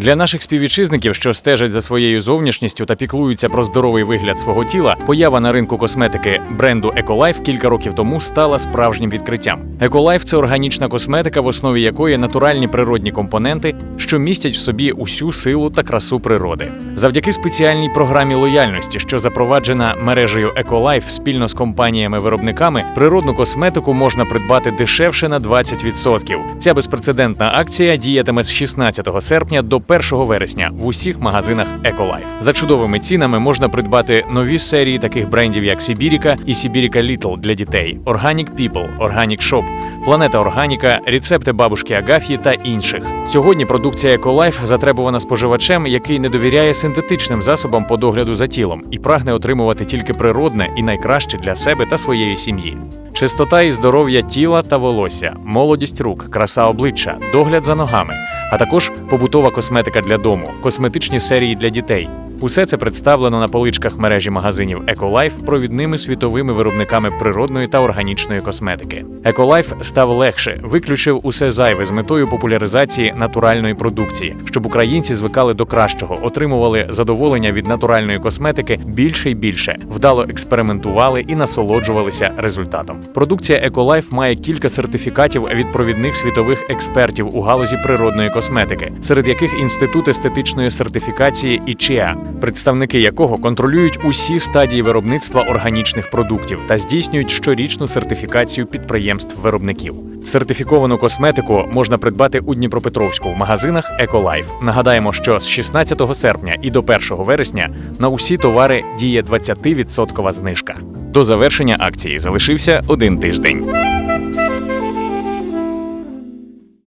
Для наших співвітчизників, що стежать за своєю зовнішністю та піклуються про здоровий вигляд свого тіла, поява на ринку косметики бренду Еколайф кілька років тому стала справжнім відкриттям. Ecolife – це органічна косметика, в основі якої натуральні природні компоненти, що містять в собі усю силу та красу природи. Завдяки спеціальній програмі лояльності, що запроваджена мережею Ecolife спільно з компаніями-виробниками, природну косметику можна придбати дешевше на 20%. Ця безпрецедентна акція діятиме з 16 серпня до 1 вересня в усіх магазинах Ecolife. За чудовими цінами можна придбати нові серії таких брендів, як Сібіріка і Сібіріка Літл для дітей, Organic People, Organic Shop, Планета Органіка, рецепти бабушки Агаф'ї та інших. Сьогодні продукція Ecolife затребувана споживачем, який не довіряє синтетичним засобам по догляду за тілом і прагне отримувати тільки природне і найкраще для себе та своєї сім'ї. Чистота і здоров'я тіла та волосся, молодість рук, краса обличчя, догляд за ногами, а також побутова косметика для дому, косметичні серії для дітей. Усе це представлено на поличках мережі магазинів Ecolife провідними світовими виробниками природної та органічної косметики. Ecolife став легше, виключив усе зайве з метою популяризації натуральної продукції, щоб українці звикали до кращого, отримували задоволення від натуральної косметики більше і більше, вдало експериментували і насолоджувалися результатом. Продукція Ecolife має кілька сертифікатів від провідних світових експертів у галузі природної косметики, серед яких інститут естетичної сертифікації ІЧЕА, представники якого контролюють усі стадії виробництва органічних продуктів та здійснюють щорічну сертифікацію підприємств-виробників. Сертифіковану косметику можна придбати у Дніпропетровську в магазинах Ecolife. Нагадаємо, що з 16 серпня і до 1 вересня на усі товари діє 20% знижка. До завершення акції залишився один тиждень.